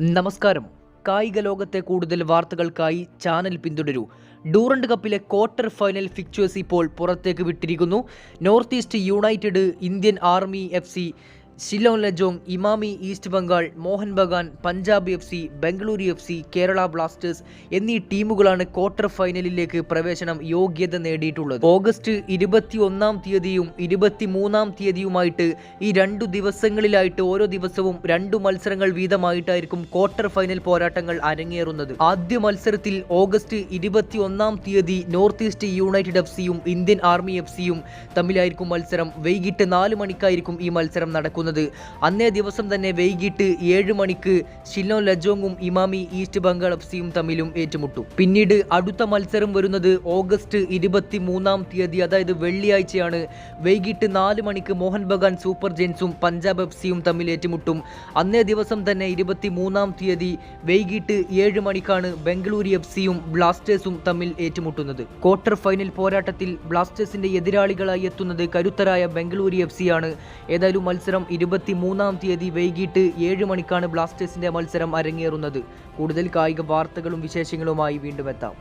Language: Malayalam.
നമസ്കാരം. കായിക ലോകത്തെ കൂടുതൽ വാർത്തകൾക്കായി ചാനൽ പിന്തുടരൂ. ഡൂറണ്ട് കപ്പിലെ ക്വാർട്ടർ ഫൈനൽ ഫിക്ചേഴ്സ് ഇപ്പോൾ പുറത്തേക്ക് വിട്ടിരിക്കുന്നു. North East United Indian Army F Shillong Lajong Emami East Bengal Mohun Bagan Punjab F C Bengaluru F C Kerala Blasters എന്നീ ടീമുകളാണ് ക്വാർട്ടർ ഫൈനലിലേക്ക് പ്രവേശനം യോഗ്യത നേടിയിട്ടുള്ളത്. ഓഗസ്റ്റ് ഇരുപത്തി ഒന്നാം തീയതിയും ഇരുപത്തി മൂന്നാം തീയതിയുമായിട്ട് ഈ രണ്ടു ദിവസങ്ങളിലായിട്ട് ഓരോ ദിവസവും രണ്ടു മത്സരങ്ങൾ വീതമായിട്ടായിരിക്കും ക്വാർട്ടർ ഫൈനൽ പോരാട്ടങ്ങൾ അരങ്ങേറുന്നത്. ആദ്യ മത്സരത്തിൽ ഓഗസ്റ്റ് ഇരുപത്തി ഒന്നാം തീയതി നോർത്ത് ഈസ്റ്റ് യുണൈറ്റഡ് എഫ് സിയും ഇന്ത്യൻ ആർമി എഫ് സിയും തമ്മിലായിരിക്കും മത്സരം. വൈകിട്ട് നാല് മണിക്കായിരിക്കും ഈ മത്സരം നടക്കുന്നത്. അന്നേ ദിവസം തന്നെ വൈകിട്ട് ഏഴ് മണിക്ക് ഷില്ലോ ലജോങ്ങും ഇമാമി ഈസ്റ്റ് ബംഗാൾ എഫ് സിയും തമ്മിലും ഏറ്റുമുട്ടു. പിന്നീട് അടുത്ത മത്സരം വരുന്നത് ഓഗസ്റ്റ് ഇരുപത്തി മൂന്നാം തീയതി അതായത് വെള്ളിയാഴ്ചയാണ്. വൈകിട്ട് നാല് മണിക്ക് മോഹൻ ബഗാൻ സൂപ്പർ ജെയിൻസും പഞ്ചാബ് എഫ് സിയും തമ്മിൽ ഏറ്റുമുട്ടും. അന്നേ ദിവസം തന്നെ ഇരുപത്തി മൂന്നാം തീയതി വൈകിട്ട് ഏഴ് മണിക്കാണ് ബംഗളൂരു എഫ് സിയും ബ്ലാസ്റ്റേഴ്സും തമ്മിൽ ഏറ്റുമുട്ടുന്നത്. ക്വാർട്ടർ ഫൈനൽ പോരാട്ടത്തിൽ ബ്ലാസ്റ്റേഴ്സിന്റെ എതിരാളികളായി എത്തുന്നത് കരുത്തരായ ബംഗളൂരു എഫ് സിയാണ്. ഏതായാലും മത്സരം ഇരുപത്തി മൂന്നാം തീയതി വൈകിട്ട് ഏഴ് മണിക്കാണ് ബ്ലാസ്റ്റേഴ്സിന്റെ മത്സരം അരങ്ങേറുന്നത്. കൂടുതൽ കായിക വാർത്തകളും വിശേഷങ്ങളുമായി വീണ്ടും എത്താം.